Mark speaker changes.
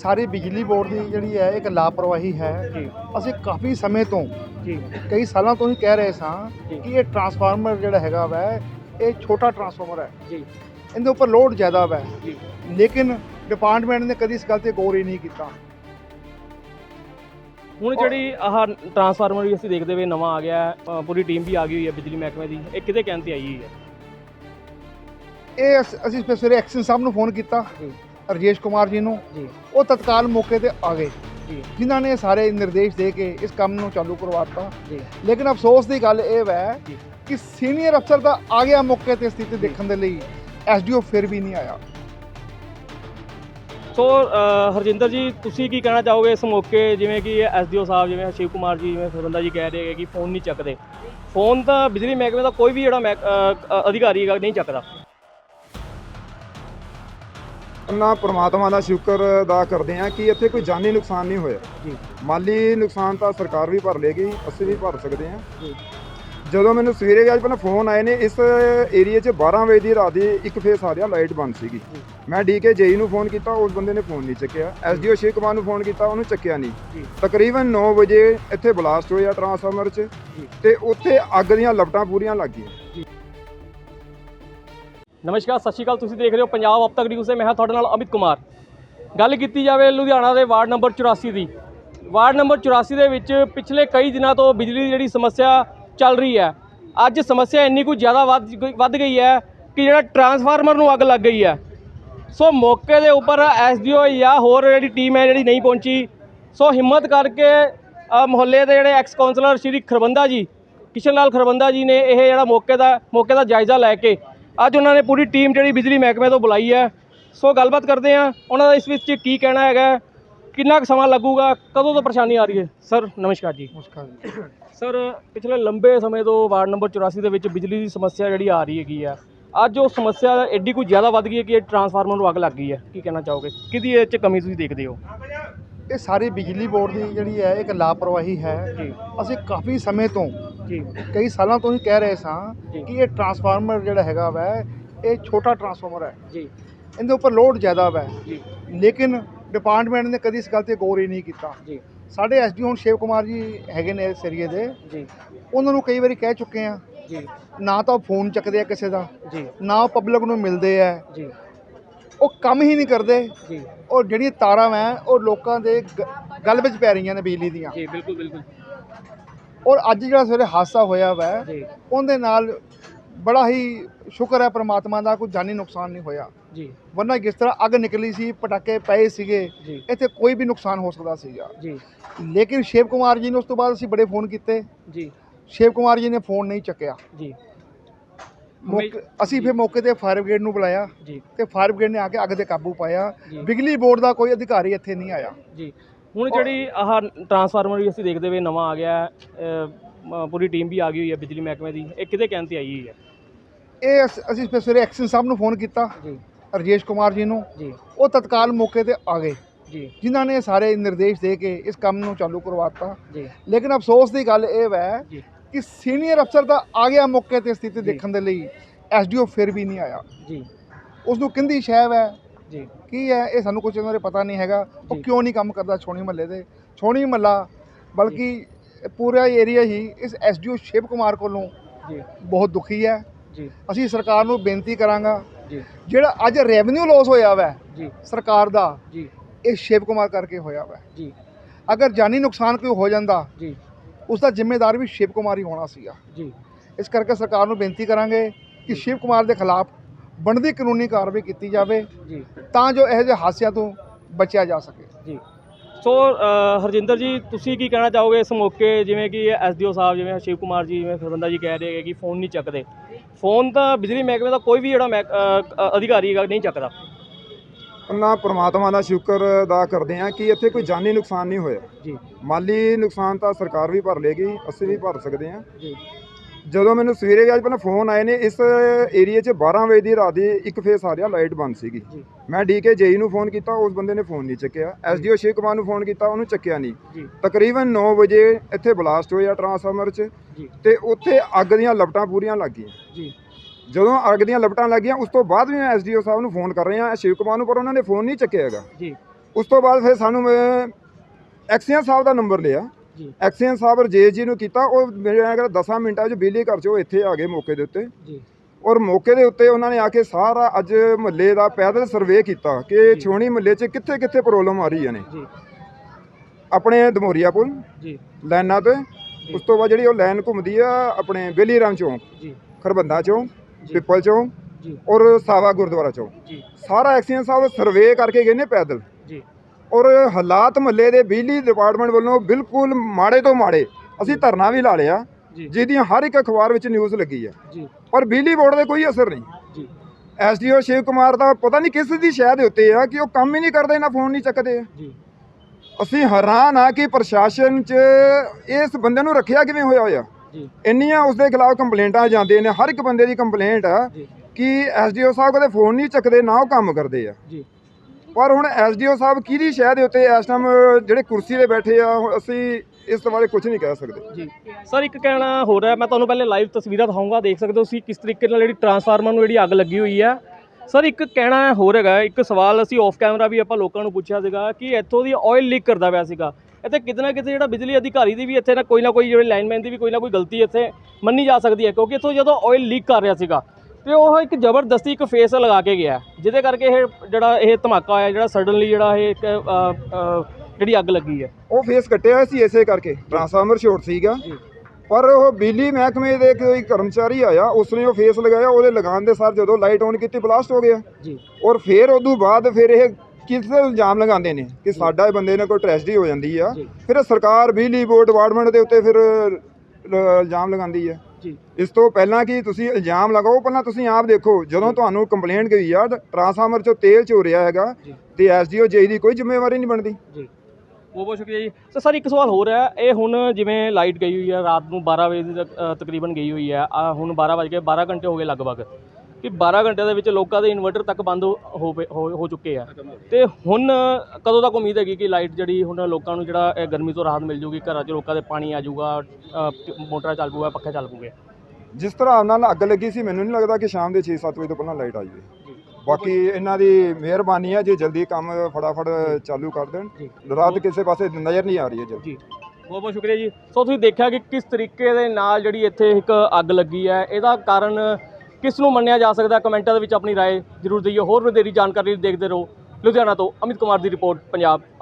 Speaker 1: ਸਾਰੀ ਬਿਜਲੀ ਬੋਰਡ ਦੀ ਜਿਹੜੀ ਹੈ ਇੱਕ ਲਾਪਰਵਾਹੀ ਹੈ। ਅਸੀਂ ਕਾਫੀ ਸਮੇਂ ਤੋਂ ਕਈ ਸਾਲਾਂ ਤੋਂ ਹੀ ਕਹਿ ਰਹੇ ਸਾਂ। ਕਿ ਇਹ ਟਰਾਂਸਫਾਰਮਰ ਜਿਹੜਾ ਹੈਗਾ ਵੈ ਇਹ ਛੋਟਾ ਟਰਾਂਸਫਾਰਮਰ ਹੈ।
Speaker 2: ਜੀ।
Speaker 1: ਇਹਦੇ ਉੱਪਰ ਲੋਡ ਜ਼ਿਆਦਾ ਵੈ। ਲੇਕਿਨ ਡਿਪਾਰਟਮੈਂਟ ਨੇ ਕਦੀ ਇਸ ਗੱਲ ਤੇ ਗੌਰ ਹੀ ਨਹੀਂ ਕੀਤਾ।
Speaker 2: ਹੁਣ ਜਿਹੜੀ ਆਹ ਟਰਾਂਸਫਾਰਮਰ ਵੀ ਅਸੀਂ ਦੇਖਦੇ ਵੇ ਨਵਾਂ ਆ ਗਿਆ ਹੈ, ਅ, ਪੂਰੀ ਟੀਮ ਵੀ ਆ ਗਈ ਹੋਈ ਹੈ ਬਿਜਲੀ ਮਹਿਕਮੇ ਦੀ। ਇਹ ਕਿਤੇ ਕਹਿਣ ਤੇ ਆਈ ਹੋਈ ਹੈ?
Speaker 1: ਇਹ ਅਸ- ਅਸੀਂ ਸਵੇਰੇ ਐਕਸ਼ਨ ਸਾਹਿਬ ਨੂੰ ਫੋਨ ਕੀਤਾ।
Speaker 2: ਜੀ।
Speaker 1: ਰਜੇਸ਼ ਕੁਮਾਰ ਜੀ ਨੂੰ।
Speaker 2: ਜੀ।
Speaker 1: ਉਹ ਤਤਕਾਲ ਮੌਕੇ ਤੇ ਆ ਗਏ।
Speaker 2: ਜੀ।
Speaker 1: ਜਿਨ੍ਹਾਂ ਨੇ ਸਾਰੇ ਨਿਰਦੇਸ਼ ਦੇ ਕੇ ਇਸ ਕੰਮ ਨੂੰ ਚਾਲੂ ਕਰਵਾਤਾ।
Speaker 2: ਜੀ।
Speaker 1: ਲੇਕਿਨ ਅਫਸੋਸ ਦੀ ਗੱਲ ਇਹ ਵੈ
Speaker 2: ਜੀ।
Speaker 1: ਕਿ ਸੀਨੀਅਰ ਅਫਸਰ ਤਾਂ ਆ ਗਿਆ ਮੌਕੇ ਤੇ ਸਥਿਤੀ ਦੇਖਣ ਦੇ ਲਈ। ਐਸਡੀਓ ਫਿਰ ਵੀ ਨਹੀਂ ਆਇਆ।
Speaker 2: ਸੋ ਹਰਜਿੰਦਰ ਜੀ ਤੁਸੀਂ ਕੀ ਕਹਿਣਾ ਚਾਹੋਗੇ ਇਸ ਮੌਕੇ? ਜਿਵੇਂ ਕਿ ਐਸਡੀਓ ਸਾਹਿਬ ਜਿਵੇਂ ਸ਼ਿਵ ਕੁਮਾਰ ਜੀ ਜਿਵੇਂ ਸਰਬੰਦਾ ਜੀ ਕਹਿ ਰਹੇ ਹੈ ਕਿ ਫੋਨ ਨਹੀਂ ਚੱਕਦੇ। ਫੋਨ ਤਾਂ ਬਿਜਲੀ ਮਹਿਕਮੇ ਦਾ ਕੋਈ ਵੀ ਜਿਹੜਾ ਅਧਿਕਾਰੀ ਹੈਗਾ ਨਹੀਂ ਚੱਕਦਾ।
Speaker 3: ਉਹਨਾਂ ਪ੍ਰਮਾਤਮਾ ਦਾ ਸ਼ੁਕਰ ਅਦਾ ਕਰਦੇ ਹਾਂ ਕਿ ਇੱਥੇ ਕੋਈ ਜਾਨੀ ਨੁਕਸਾਨ ਨਹੀਂ ਹੋਇਆ।
Speaker 2: ਜੀ।
Speaker 3: ਮਾਲੀ ਨੁਕਸਾਨ ਤਾਂ ਸਰਕਾਰ ਵੀ ਭਰ ਲੇਗੀ ਅਸੀਂ ਵੀ ਭਰ ਸਕਦੇ
Speaker 2: ਜੀ।
Speaker 3: ਜਦੋਂ ਮੈਨੂੰ ਸਵੇਰੇ ਅੱਜ ਪਹਿਲਾਂ ਫੋਨ ਆਏ ਨੇ ਇਸ ਏਰੀਆ 'ਚ 12 ਵਜੇ ਦੀ ਰਾਤ ਦੀ ਇੱਕ ਫੇਸ ਆ ਰਿਹਾ ਲਾਈਟ ਬੰਦ ਸੀਗੀ। ਮੈਂ ਡੀਕੇ ਜੇਈ ਨੂੰ ਫੋਨ ਕੀਤਾ ਉਸ ਬੰਦੇ ਨੇ ਫੋਨ ਨਹੀਂ ਚੱਕਿਆ। ਐਸਡੀਓ ਸ਼ੇਖ ਕੁਮਾਰ ਨੂੰ ਫੋਨ ਕੀਤਾ ਉਹਨੂੰ ਚੱਕਿਆ ਨਹੀਂ। ਤਕਰੀਬਨ 9 ਵਜੇ ਇੱਥੇ ਬਲਾਸਟ ਹੋਇਆ ਟਰਾਂਸਫਾਰਮਰ 'ਚ। ਤੇ ਉੱਥੇ ਅੱਗ ਦੀਆਂ ਲਪਟਾਂ ਪੂਰੀਆਂ ਲੱਗ ਗਈਆਂ।
Speaker 2: ਨਮਸਕਾਰ, ਸਤਿ ਸ਼੍ਰੀ ਅਕਾਲ। ਤੁਸੀਂ ਦੇਖ ਰਹੇ ਹੋ ਪੰਜਾਬ ਅਬ ਤੱਕ ਨਿਊਜ਼ ਤੇ। ਮੈਂ ਹਾਂ ਤੁਹਾਡੇ ਨਾਲ ਅਮਿਤ ਕੁਮਾਰ। ਗੱਲ ਕੀਤੀ ਜਾਵੇ ਲੁਧਿਆਣਾ ਦੇ ਵਾਰਡ ਨੰਬਰ 84 ਦੀ। ਵਾਰਡ ਨੰਬਰ 84 ਦੇ ਵਿੱਚ ਪਿਛਲੇ ਕਈ ਦਿਨਾਂ ਤੋਂ ਬਿਜਲੀ ਦੀ ਜਿਹੜੀ ਸਮੱਸਿਆ ਚੱਲ ਰਹੀ ਹੈ, ਅੱਜ ਸਮੱਸਿਆ ਇੰਨੀ ਕੁ ਜ਼ਿਆਦਾ ਵੱਧ ਗਈ- ਵੱਧ ਗਈ ਹੈ ਕਿ ਜਿਹੜਾ ਟਰਾਂਸਫਾਰਮਰ ਨੂੰ ਅੱਗ ਲੱਗ ਗਈ ਹੈ। ਸੋ ਮੌਕੇ ਦੇ ਉੱਪਰ ਐਸਡੀਓ ਜਾਂ ਹੋਰ ਜਿਹੜੀ ਟੀਮ ਹੈ ਜਿਹੜੀ ਨਹੀਂ ਪਹੁੰਚੀ, ਸੋ ਹਿੰਮਤ ਕਰਕੇ ਮੁਹੱਲੇ ਦੇ ਜਿਹੜੇ ਐਕਸ ਕਾਉਂਸਲਰ ਸ਼੍ਰੀ ਖਰਬੰਦਾ ਜੀ, ਕਿਸ਼ਨ ਲਾਲ ਖਰਬੰਦਾ ਜੀ ਨੇ ਇਹ ਜਿਹੜਾ ਮੌਕੇ ਦਾ ਮੌਕੇ ਦਾ ਜਾਇਜ਼ਾ ਲੈ ਕੇ ਅੱਜ ਉਹਨਾਂ ਨੇ ਪੂਰੀ ਟੀਮ ਜਿਹੜੀ ਬਿਜਲੀ ਮਹਿਕਮੇ ਤੋਂ ਬੁਲਾਈ ਹੈ। ਸੋ ਗੱਲਬਾਤ ਕਰਦੇ ਹਾਂ ਉਹਨਾਂ ਦਾ ਇਸ ਵਿੱਚ ਕੀ ਕਹਿਣਾ ਹੈਗਾ ਕਿੰਨਾ ਕੁ ਸਮਾਂ ਲੱਗੂਗਾ ਕਦੋਂ ਤੋਂ ਪਰੇਸ਼ਾਨੀ ਆ ਰਹੀ ਹੈ? ਸਰ ਨਮਸਕਾਰ ਜੀ।
Speaker 1: ਮੁਸ਼ਕਲ
Speaker 2: ਸਰ ਪਿਛਲੇ ਲੰਬੇ ਸਮੇਂ ਤੋਂ ਵਾਰਡ ਨੰਬਰ 84 ਦੇ ਵਿੱਚ ਬਿਜਲੀ ਦੀ ਸਮੱਸਿਆ ਜਿਹੜੀ ਆ ਰਹੀ ਹੈਗੀ ਆ। ਅੱਜ ਉਹ ਸਮੱਸਿਆ ਐਡੀ ਕੁ ਜ਼ਿਆਦਾ ਵੱਧ ਗਈ ਹੈ ਕਿ ਇਹ ਟਰਾਂਸਫਾਰਮਰ ਨੂੰ ਅੱਗ ਲੱਗ ਗਈ ਹੈ। ਕੀ ਕਹਿਣਾ ਚਾਹੋਗੇ? ਕਿਹਦੀ ਇਹ 'ਚ ਕਮੀ ਤੁਸੀਂ ਦੇਖਦੇ ਹੋ?
Speaker 1: ਇਹ ਸਾਰੀ ਬਿਜਲੀ ਬੋਰਡ ਦੀ ਜਿਹੜੀ ਹੈ ਇੱਕ ਲਾਪਰਵਾਹੀ ਹੈ।
Speaker 2: ਜੀ।
Speaker 1: ਅਸੀਂ ਕਾਫੀ ਸਮੇਂ ਤੋਂ
Speaker 2: ਜੀ।
Speaker 1: ਕਈ ਸਾਲਾਂ ਤੋਂ ਹੀ ਕਹਿ ਰਹੇ ਸਾਂ। ਕਿ ਇਹ ਟਰਾਂਸਫਾਰਮਰ ਜਿਹੜਾ ਹੈਗਾ ਵੈ ਇਹ ਛੋਟਾ ਟਰਾਂਸਫਾਰਮਰ ਹੈ।
Speaker 2: ਜੀ।
Speaker 1: ਇਹਦੇ ਉੱਪਰ ਲੋਡ ਜ਼ਿਆਦਾ ਵੈ।
Speaker 2: ਜੀ।
Speaker 1: ਲੇਕਿਨ ਡਿਪਾਰਟਮੈਂਟ ਨੇ ਕਦੀ ਇਸ ਗੱਲ ਤੇ ਗੌਰ ਹੀ ਨਹੀਂ ਕੀਤਾ।
Speaker 2: ਜੀ।
Speaker 1: ਸਾਡੇ ਐਸਡੀਓ ਹੁਣ ਸ਼ਿਵ ਕੁਮਾਰ ਜੀ ਹੈਗੇ ਨੇ ਇਸ ਏਰੀਏ ਦੇ।
Speaker 2: ਜੀ।
Speaker 1: ਉਹਨਾਂ ਨੂੰ ਕਈ ਵਾਰੀ ਕਹਿ ਚੁੱਕੇ ਆ
Speaker 2: ਜੀ।
Speaker 1: ਨਾ ਤਾਂ ਉਹ ਫੋਨ ਚੱਕਦੇ ਆ ਕਿਸੇ ਦਾ।
Speaker 2: ਜੀ।
Speaker 1: ਨਾ ਪਬਲਿਕ ਨੂੰ ਮਿਲਦੇ ਆ।
Speaker 2: ਜੀ।
Speaker 1: ਉਹ ਕੰਮ ਹੀ ਨਹੀਂ ਕਰਦੇ।
Speaker 2: ਜੀ।
Speaker 1: ਔਰ ਜਿਹੜੀਆਂ ਤਾਰਾਂ ਵੈ ਉਹ ਲੋਕਾਂ ਦੇ ਗਲ ਵਿੱਚ ਪੈ ਰਹੀਆਂ ਨੇ ਬਿਜਲੀ ਦੀਆਂ।
Speaker 2: ਜੀ ਬਿਲਕੁਲ ਬਿਲਕੁਲ।
Speaker 1: ਔਰ ਅੱਜ ਜਿਹੜਾ ਸਵੇਰੇ ਹਾਦਸਾ ਹੋਇਆ ਵੈ ਉਹਦੇ ਨਾਲ ਬੜਾ ਹੀ ਸ਼ੁਕਰ ਹੈ ਪ੍ਰਮਾਤਮਾ ਦਾ ਕੋਈ ਜਾਨੀ ਨੁਕਸਾਨ ਨਹੀਂ ਹੋਇਆ।
Speaker 2: ਜੀ।
Speaker 1: ਵਰਨਾ ਜਿਸ ਤਰ੍ਹਾਂ ਅੱਗ ਨਿਕਲੀ ਸੀ ਪਟਾਕੇ ਪਏ ਸੀਗੇ ਇੱਥੇ ਕੋਈ ਵੀ ਨੁਕਸਾਨ ਹੋ ਸਕਦਾ ਸੀਗਾ।
Speaker 2: ਜੀ।
Speaker 1: ਲੇਕਿਨ ਸ਼ਿਵ ਕੁਮਾਰ ਜੀ ਨੇ ਉਸ ਤੋਂ ਬਾਅਦ ਅਸੀਂ ਬੜੇ ਫੋਨ ਕੀਤੇ।
Speaker 2: ਜੀ।
Speaker 1: ਸ਼ਿਵ ਕੁਮਾਰ ਜੀ ਨੇ ਫੋਨ ਨਹੀਂ ਚੱਕਿਆ।
Speaker 2: ਜੀ।
Speaker 1: ਅਸੀਂ ਫਿਰ ਮੌਕੇ ਤੇ ਫਾਇਰ ਬ੍ਰਿਗੇਡ ਨੂੰ ਬੁਲਾਇਆ।
Speaker 2: ਜੀ।
Speaker 1: ਤੇ ਫਾਇਰ ਬ੍ਰਿਗੇਡ ਨੇ ਆ ਕੇ ਅੱਗ ਤੇ ਕਾਬੂ ਪਾਇਆ। ਬਿਜਲੀ ਬੋਰਡ ਦਾ ਕੋਈ ਅਧਿਕਾਰੀ ਇੱਥੇ ਨਹੀਂ ਆਇਆ।
Speaker 2: ਜੀ। ਹੁਣ ਜਿਹੜੀ ਆਹ ਟਰਾਂਸਫਾਰਮਰ ਵੀ ਅਸੀਂ ਦੇਖਦੇ ਵੇ ਨਵਾਂ ਆ ਗਿਆ ਹੈ, ਪੂਰੀ ਟੀਮ ਵੀ ਆ ਗਈ ਹੋਈ ਹੈ ਬਿਜਲੀ ਮਹਿਕਮੇ ਦੀ। ਇਹ ਕਿਤੇ ਕਹਿਣ ਤੇ ਆਈ ਹੋਈ ਹੈ?
Speaker 1: ਇਹ ਅਸ- ਅਸੀਂ ਫਿਰ ਸਵੇਰੇ ਐਕਸ਼ਨ ਸਾਹਿਬ ਨੂੰ ਫੋਨ ਕੀਤਾ
Speaker 2: ਜੀ।
Speaker 1: ਰਜੇਸ਼ ਕੁਮਾਰ ਜੀ ਨੂੰ।
Speaker 2: ਜੀ।
Speaker 1: ਉਹ ਤਤਕਾਲ ਮੌਕੇ ਤੇ ਆ ਗਏ।
Speaker 2: ਜੀ।
Speaker 1: ਜਿਨ੍ਹਾਂ ਨੇ ਸਾਰੇ ਨਿਰਦੇਸ਼ ਦੇ ਕੇ ਇਸ ਕੰਮ ਨੂੰ ਚਾਲੂ ਕਰਵਾਤਾ।
Speaker 2: ਜੀ।
Speaker 1: ਲੇਕਿਨ ਅਫਸੋਸ ਦੀ ਗੱਲ ਇਹ
Speaker 2: ਜੀ।
Speaker 1: ਕਿ ਸੀਨੀਅਰ ਅਫਸਰ ਤਾਂ ਆ ਗਿਆ ਮੌਕੇ ਤੇ ਸਥਿਤੀ। ਦੇਖਣ ਦੇ ਲਈ। ਐਸਡੀਓ ਫਿਰ ਵੀ ਨਹੀਂ ਆਇਆ।
Speaker 2: ਜੀ।
Speaker 1: ਉਸ ਨੂੰ ਕਿੰਦੀ ਸ਼ੈਵ ਹੈ
Speaker 2: ਜੀ।
Speaker 1: ਕੀ ਹੈ? ਇਹ ਸਾਨੂੰ ਕੁਝ ਇਹਨਾਂ ਬਾਰੇ ਪਤਾ ਨਹੀਂ ਹੈਗਾ। ਉਹ। ਕਿਉਂ ਨਹੀਂ ਕੰਮ ਕਰਦਾ ਛੋਣੀ ਮਹੱਲੇ ਦੇ? ਛੋਣੀ ਮਹੱਲਾ ਬਲਕਿ ਪੂਰਾ ਏਰੀਆ ਹੀ ਇਸ ਐਸਡੀਓ ਸ਼ਿਵ ਕੁਮਾਰ ਕੋਲੋਂ
Speaker 2: ਜੀ।
Speaker 1: ਬਹੁਤ ਦੁਖੀ ਹੈ।
Speaker 2: ਜੀ।
Speaker 1: ਅਸੀਂ ਸਰਕਾਰ ਨੂੰ ਬੇਨਤੀ ਕਰਾਂਗਾ
Speaker 2: ਜੀ।
Speaker 1: ਜਿਹੜਾ ਅੱਜ ਰੈਵਨਿਊ ਲਾਸ ਹੋਇਆ ਵੈ
Speaker 2: ਜੀ।
Speaker 1: ਸਰਕਾਰ ਦਾ
Speaker 2: ਜੀ।
Speaker 1: ਇਹ ਸ਼ਿਵ ਕੁਮਾਰ ਕਰਕੇ ਹੋਇਆ ਵੈ।
Speaker 2: ਜੀ।
Speaker 1: ਅਗਰ ਜਾਨੀ ਨੁਕਸਾਨ ਕੋਈ ਹੋ ਜਾਂਦਾ
Speaker 2: ਜੀ।
Speaker 1: ਉਸ ਦਾ ਜ਼ਿੰਮੇਦਾਰ ਵੀ ਸ਼ਿਵ ਕੁਮਾਰ ਹੀ ਹੋਣਾ ਸੀਗਾ।
Speaker 2: ਜੀ।
Speaker 1: ਇਸ ਕਰਕੇ ਸਰਕਾਰ ਨੂੰ ਬੇਨਤੀ ਕਰਾਂਗੇ ਕਿ ਸ਼ਿਵ ਕੁਮਾਰ ਦੇ ਖਿਲਾਫ ਬਣਦੀ ਕਾਨੂੰਨੀ ਕਾਰਵਾਈ ਕੀਤੀ ਜਾਵੇ
Speaker 2: ਜੀ।
Speaker 1: ਤਾਂ ਜੋ ਇਹੋ ਜਿਹੇ ਹਾਦਸਿਆਂ ਤੋਂ ਬਚਿਆ ਜਾ ਸਕੇ।
Speaker 2: ਜੀ। ਸੋ ਹਰਜਿੰਦਰ ਜੀ ਤੁਸੀਂ ਕੀ ਕਹਿਣਾ ਚਾਹੋਗੇ ਇਸ ਮੌਕੇ? ਜਿਵੇਂ ਕਿ ਐਸਡੀਓ ਸਾਹਿਬ ਜਿਵੇਂ ਸ਼ਿਵ ਕੁਮਾਰ ਜੀ ਜਿਵੇਂ ਸਰਬੰਦਾ ਜੀ ਕਹਿ ਰਹੇ ਹੈ ਕਿ ਫੋਨ ਨਹੀਂ ਚੱਕਦੇ। ਫੋਨ ਤਾਂ ਬਿਜਲੀ ਮਹਿਕਮੇ ਦਾ ਕੋਈ ਵੀ ਜਿਹੜਾ ਅਧਿਕਾਰੀ ਹੈਗਾ ਨਹੀਂ ਚੱਕਦਾ।
Speaker 3: ਉਹਨਾਂ ਪ੍ਰਮਾਤਮਾ ਦਾ ਸ਼ੁਕਰ ਅਦਾ ਕਰਦੇ ਹਾਂ ਕਿ ਇੱਥੇ ਕੋਈ ਜਾਨੀ ਨੁਕਸਾਨ ਨਹੀਂ ਹੋਇਆ।
Speaker 2: ਜੀ।
Speaker 3: ਮਾਲੀ ਨੁਕਸਾਨ ਤਾਂ ਸਰਕਾਰ ਵੀ ਭਰ ਲੇਗੀ ਅਸੀਂ ਵੀ ਭਰ ਸਕਦੇ ਹਾਂ।
Speaker 2: ਜੀ।
Speaker 3: ਜਦੋਂ ਮੈਨੂੰ ਸਵੇਰੇ ਅੱਜ ਪਹਿਲਾਂ ਫੋਨ ਆਏ ਨੇ ਇਸ ਏਰੀਆ 'ਚ 12 ਵਜੇ ਦੀ ਰਾਤ ਦੀ ਇੱਕ ਫੇਸ ਆ ਰਿਹਾ ਲਾਈਟ ਬੰਦ ਸੀਗੀ। ਮੈਂ ਡੀਕੇ ਜੇਈ ਨੂੰ ਫੋਨ ਕੀਤਾ ਉਸ ਬੰਦੇ ਨੇ ਫੋਨ ਨਹੀਂ ਚੱਕਿਆ। ਐਸਡੀਓ ਸ਼ੇਖ ਕੁਮਾਰ ਨੂੰ ਫੋਨ ਕੀਤਾ ਉਹਨੂੰ ਚੱਕਿਆ ਨਹੀਂ। ਤਕਰੀਬਨ 9 ਵਜੇ ਇੱਥੇ ਬਲਾਸਟ ਹੋਇਆ ਟਰਾਂਸਫਾਰਮਰ 'ਚ ਤੇ ਉੱਥੇ ਅੱਗ ਦੀਆਂ ਲਪਟਾਂ ਪੂਰੀਆਂ ਲੱਗ ਗਈਆਂ।
Speaker 2: ਜੀ।
Speaker 3: ਜਦੋਂ ਅੱਗ ਦੀਆਂ ਲਪਟਾਂ ਲੱਗੀਆਂ ਉਸ ਤੋਂ ਬਾਅਦ ਵੀ ਮੈਂ ਐਸਡੀਓ ਸਾਹਿਬ ਨੂੰ ਫੋਨ ਕਰ ਰਿਹਾ ਸ਼ਿਵ ਕੁਮਾਰ ਨੂੰ ਪਰ ਉਹਨਾਂ ਨੇ ਫੋਨ ਨਹੀਂ ਚੱਕਿਆ ਹੈਗਾ।
Speaker 2: ਜੀ।
Speaker 3: ਉਸ ਤੋਂ ਬਾਅਦ ਫਿਰ ਸਾਨੂੰ ਐਕਸੀਅਨ ਸਾਹਿਬ ਦਾ ਨੰਬਰ ਲਿਆ। ਐਕਸੀਅਨ ਸਾਹਿਬ ਰਜੇਸ਼ ਜੀ ਨੂੰ ਕੀਤਾ ਉਹ ਮੇਰੇ ਨਾਲ ਕਹਿੰਦਾ 10 ਮਿੰਟਾਂ ਵਿੱਚ ਬਿਜਲੀ ਘਰ 'ਚ ਉਹ ਇੱਥੇ ਆ ਗਏ ਮੌਕੇ ਦੇ ਉੱਤੇ।
Speaker 2: ਜੀ।
Speaker 3: ਔਰ ਮੌਕੇ ਦੇ ਉੱਤੇ ਉਹਨਾਂ ਨੇ ਆ ਕੇ ਸਾਰਾ ਅੱਜ ਮਹੱਲੇ ਦਾ ਪੈਦਲ ਸਰਵੇ ਕੀਤਾ ਕਿ ਛੋਣੀ ਮਹੱਲੇ 'ਚ ਕਿੱਥੇ ਕਿੱਥੇ ਪ੍ਰੋਬਲਮ ਆ ਰਹੀ ਹੈ ਨੇ।
Speaker 2: ਜੀ।
Speaker 3: ਆਪਣੇ ਦਮੋਰੀਆ ਪੁਲ
Speaker 2: ਜੀ।
Speaker 3: ਲਾਈਨਾਂ ਤੇ ਉਸ ਤੋਂ ਬਾਅਦ ਜਿਹੜੀ ਉਹ ਲਾਈਨ ਘੁੰਮਦੀ ਆ ਆਪਣੇ ਬੇਲੀ ਰਾਮ ਚੌਂਕ
Speaker 2: ਜੀ।
Speaker 3: ਖਰਬੰਦਾ ਚੌਂਕ। ਪਿੱਪਲ ਚੌਂਕ ਔਰ ਸਾਵਾ ਗੁਰਦੁਆਰਾ ਚੌਂਕ। ਸਾਰਾ ਐਕਸੀਅਨ ਸਾਹਿਬ ਸਰਵੇ ਕਰਕੇ ਗਏ ਨੇ ਪੈਦਲ। ਔਰ ਹਾਲਾਤ ਮਹੱਲੇ ਦੇ ਬਿਜਲੀ ਡਿਪਾਰਟਮੈਂਟ ਵੱਲੋਂ ਬਿਲਕੁਲ ਮਾੜੇ ਤੋਂ ਮਾੜੇ ਅਸੀਂ ਧਰਨਾ ਵੀ ਲਾ ਲਿਆ
Speaker 2: ਜੀ।
Speaker 3: ਜਿਹਦੀਆਂ ਹਰ ਇੱਕ ਅਖਬਾਰ ਵਿੱਚ ਨਿਊਜ਼ ਲੱਗੀ ਹੈ। ਪਰ ਬਿਜਲੀ ਬੋਰਡ ਦੇ ਕੋਈ ਅਸਰ ਨਹੀਂ। ਐਸਡੀਓ ਸ਼ਿਵ ਕੁਮਾਰ ਦਾ ਪਤਾ ਨਹੀਂ ਕਿਸ ਦੀ ਸ਼ਹਿ ਦੇ ਉੱਤੇ ਆ ਕਿ ਉਹ ਕੰਮ ਹੀ ਨਹੀਂ ਕਰਦੇ ਨਾ ਫੋਨ ਨਹੀਂ ਚੱਕਦੇ। ਅਸੀਂ ਹੈਰਾਨ ਆ ਕਿ ਪ੍ਰਸ਼ਾਸਨ 'ਚ ਇਸ ਬੰਦੇ ਨੂੰ ਰੱਖਿਆ ਕਿਵੇਂ ਹੋਇਆ ਹੋਇਆ? ਇੰਨੀਆਂ ਉਸ ਦੇ ਖਿਲਾਫ ਕੰਪਲੇਂਟਾਂ ਜਾਂਦੇ ਨੇ ਹਰ ਇੱਕ ਬੰਦੇ ਦੀ ਕੰਪਲੇਂਟ ਆ ਕਿ ਐਸਡੀਓ ਸਾਹਿਬ ਕਦੇ ਫੋਨ ਨਹੀਂ ਚੱਕਦੇ ਨਾ ਉਹ ਕੰਮ ਕਰਦੇ ਆ। ਪਰ ਹੁਣ ਐਸਡੀਓ ਸਾਹਿਬ ਕਿਹਦੀ ਸ਼ਹਿ ਦੇ ਉੱਤੇ ਇਸ ਟਾਈਮ ਜਿਹੜੇ ਕੁਰਸੀ ਤੇ ਬੈਠੇ ਆ ਅਸੀਂ ਇਸ ਬਾਰੇ ਕੁਝ ਨਹੀਂ ਕਹਿ ਸਕਦੇ।
Speaker 2: ਜੀ। ਸਰ, ਇੱਕ ਕਹਿਣਾ ਹੋ ਰਿਹਾ ਮੈਂ ਤੁਹਾਨੂੰ ਪਹਿਲੇ ਲਾਈਵ ਤਸਵੀਰਾਂ ਦਿਖਾਊਂਗਾ ਦੇਖ ਸਕਦੇ ਹੋ ਤੁਸੀਂ ਕਿਸ ਤਰੀਕੇ ਨਾਲ ਜਿਹੜੀ ਟਰਾਂਸਫਾਰਮਰ ਨੂੰ ਜਿਹੜੀ ਅੱਗ ਲੱਗੀ ਹੋਈ ਹੈ। ਸਰ, ਇੱਕ ਕਹਿਣਾ ਹੋਰ ਹੈਗਾ, ਇੱਕ ਸਵਾਲ ਅਸੀਂ ਆਫ ਕੈਮਰਾ ਵੀ ਆਪਾਂ ਲੋਕਾਂ ਨੂੰ ਪੁੱਛਿਆ ਸੀਗਾ ਕਿ ਇੱਥੋਂ ਦੀ ਆਇਲ ਲੀਕ ਕਰਦਾ ਪਿਆ ਸੀਗਾ। ਇੱਥੇ ਕਿਤੇ ਨਾ ਕਿਤੇ ਜਿਹੜਾ ਬਿਜਲੀ ਅਧਿਕਾਰੀ ਦੀ ਵੀ ਇੱਥੇ ਨਾ ਕੋਈ ਨਾ ਕੋਈ ਜਿਹੜੇ ਲਾਈਨਮੈਨ ਦੀ ਵੀ ਕੋਈ ਨਾ ਕੋਈ ਗਲਤੀ ਇੱਥੇ ਮੰਨੀ ਜਾ ਸਕਦੀ ਹੈ, ਕਿਉਂਕਿ ਇੱਥੋਂ ਜਦੋਂ ਆਇਲ ਲੀਕ ਕਰ ਰਿਹਾ ਸੀਗਾ ਤੇ ਉਹ ਇੱਕ ਜ਼ਬਰਦਸਤੀ ਇੱਕ ਫੇਸ ਲਗਾ ਕੇ ਗਿਆ। ਜਿਹਦੇ ਕਰਕੇ ਇਹ ਜਿਹੜਾ ਇਹ ਧਮਾਕਾ ਹੋਇਆ ਜਿਹੜਾ ਸਡਨਲੀ ਜਿਹੜਾ ਇਹ ਇੱਕ ਜਿਹੜੀ ਅੱਗ ਲੱਗੀ ਹੈ।
Speaker 3: ਉਹ ਫੇਸ ਕੱਟਿਆ ਹੋਇਆ ਸੀ ਇਸੇ ਕਰਕੇ। ਟਰਾਂਸਫਾਰਮਰ ਸ਼ਾਰਟ ਸੀਗਾ। ਪਰ ਉਹ ਬਿਜਲੀ ਮਹਿਕਮੇ ਦੇ ਕੋਈ ਕਰਮਚਾਰੀ ਆਇਆ ਉਸਨੇ ਉਹ ਫੇਸ ਲਗਾਇਆ ਉਹਦੇ ਲਗਾਉਣ ਦੇ ਸਾਰ ਜਦੋਂ ਲਾਈਟ ਔਨ ਕੀਤੀ ਬਲਾਸਟ ਹੋ ਗਿਆ।
Speaker 2: ਜੀ।
Speaker 3: ਔਰ ਫਿਰ ਉਦੋਂ ਬਾਅਦ ਫਿਰ ਇਹ ਕਿਸ ਇਲਜ਼ਾਮ ਲਗਾਉਂਦੇ ਨੇ ਕਿ ਸਾਡਾ ਇਹ ਬੰਦੇ ਨਾਲ ਕੋਈ ਟ੍ਰੈਜਡੀ ਹੋ ਜਾਂਦੀ ਆ। ਫਿਰ ਸਰਕਾਰ ਬਿਜਲੀ ਬੋਰਡ ਡਿਪਾਰਟਮੈਂਟ ਦੇ ਉੱਤੇ ਫਿਰ ਇਲਜ਼ਾਮ ਲਗਾਉਂਦੀ ਆ।
Speaker 2: ਜੀ।
Speaker 3: ਇਸ ਤੋਂ ਪਹਿਲਾਂ ਕਿ ਤੁਸੀਂ ਇਲਜ਼ਾਮ ਲਗਾਓ ਪਹਿਲਾਂ ਤੁਸੀਂ ਆਪ ਦੇਖੋ ਜਦੋਂ ਤੁਹਾਨੂੰ ਕੰਪਲੇਂਟ ਗਈ ਆ ਟਰਾਂਸਫਾਰਮਰ ਚੋਂ ਤੇਲ ਚੋ ਰਿਹਾ ਹੈਗਾ
Speaker 2: ਜੀ।
Speaker 3: ਤੇ ਐਸਡੀਓ ਜੇਈ ਦੀ ਕੋਈ ਜ਼ਿੰਮੇਵਾਰੀ ਨਹੀਂ ਬਣਦੀ।
Speaker 2: ਜੀ। ਬਹੁਤ ਬਹੁਤ ਸ਼ੁਕਰੀਆ ਜੀ। ਸਰ ਸਰ ਇੱਕ ਸਵਾਲ ਹੋਰ ਹੈ। ਇਹ ਹੁਣ ਜਿਵੇਂ ਲਾਈਟ ਗਈ ਹੋਈ ਹੈ ਰਾਤ ਨੂੰ 12 ਵਜੇ ਤਕਰੀਬਨ ਗਈ ਹੋਈ ਹੈ। ਆ ਹੁਣ 12 ਵਜ ਕੇ 12 ਘੰਟੇ ਹੋ ਗਏ ਲਗਭਗ। ਕਿ 12 ਘੰਟਿਆਂ ਦੇ ਵਿੱਚ ਲੋਕਾਂ ਦੇ ਇਨਵਰਟਰ ਤੱਕ ਬੰਦ ਹੋ ਹੋ ਚੁੱਕੇ ਆ। ਤੇ ਹੁਣ ਕਦੋਂ ਤੱਕ ਉਮੀਦ ਹੈਗੀ ਕਿ ਲਾਈਟ ਜਿਹੜੀ ਹੁਣ ਲੋਕਾਂ ਨੂੰ ਜਿਹੜਾ ਇਹ ਗਰਮੀ ਤੋਂ ਰਾਹਤ ਮਿਲ ਜੂਗੀ ਘਰਾਂ 'ਚ ਲੋਕਾਂ ਦੇ ਪਾਣੀ ਆ ਜਾਊਗਾ ਮੋਟਰਾਂ ਚੱਲ ਪੂਗਾ ਪੱਖੇ ਚੱਲ ਪੂਗੇ
Speaker 3: ਜਿਸ ਤਰ੍ਹਾਂ ਨਾਲ ਅੱਗ ਲੱਗੀ ਸੀ ਮੈਨੂੰ ਨਹੀਂ ਲੱਗਦਾ ਕਿ ਸ਼ਾਮ ਦੇ 6-7 ਵਜੇ ਤੋਂ ਪਹਿਲਾਂ ਲਾਈਟ ਆ ਜਾਵੇ ਬਾਕੀ ਇਹਨਾਂ ਦੀ ਮਿਹਰਬਾਨੀ ਹੈ ਜੇ ਜਲਦੀ ਕੰਮ ਫਟਾਫਟ ਚਾਲੂ ਕਰ ਦੇਣ। ਰਾਤ ਕਿਸੇ ਪਾਸੇ ਨਜ਼ਰ ਨਹੀਂ ਆ ਰਹੀ ਹੈ ਜਲਦੀ।
Speaker 2: ਬਹੁਤ ਬਹੁਤ ਸ਼ੁਕਰੀਆ ਜੀ। ਸੋ ਤੁਸੀਂ ਦੇਖਿਆ ਕਿ ਕਿਸ ਤਰੀਕੇ ਦੇ ਨਾਲ ਜਿਹੜੀ ਇੱਥੇ ਇੱਕ ਅੱਗ ਲੱਗੀ ਹੈ ਇਹਦਾ ਕਾਰਨ ਕਿਸ ਨੂੰ ਮੰਨਿਆ ਜਾ ਸਕਦਾ ਕਮੈਂਟਾਂ ਦੇ ਵਿੱਚ ਆਪਣੀ رائے ਜ਼ਰੂਰ ਦਈਓ ਹੋਰ ਵਧੇਰੀ ਜਾਣਕਾਰੀ ਲਈ ਦੇਖਦੇ ਰਹੋ ਲੁਧਿਆਣਾ ਤੋਂ ਅਮਿਤ ਕੁਮਾਰ ਦੀ ਰਿਪੋਰਟ ਪੰਜਾਬ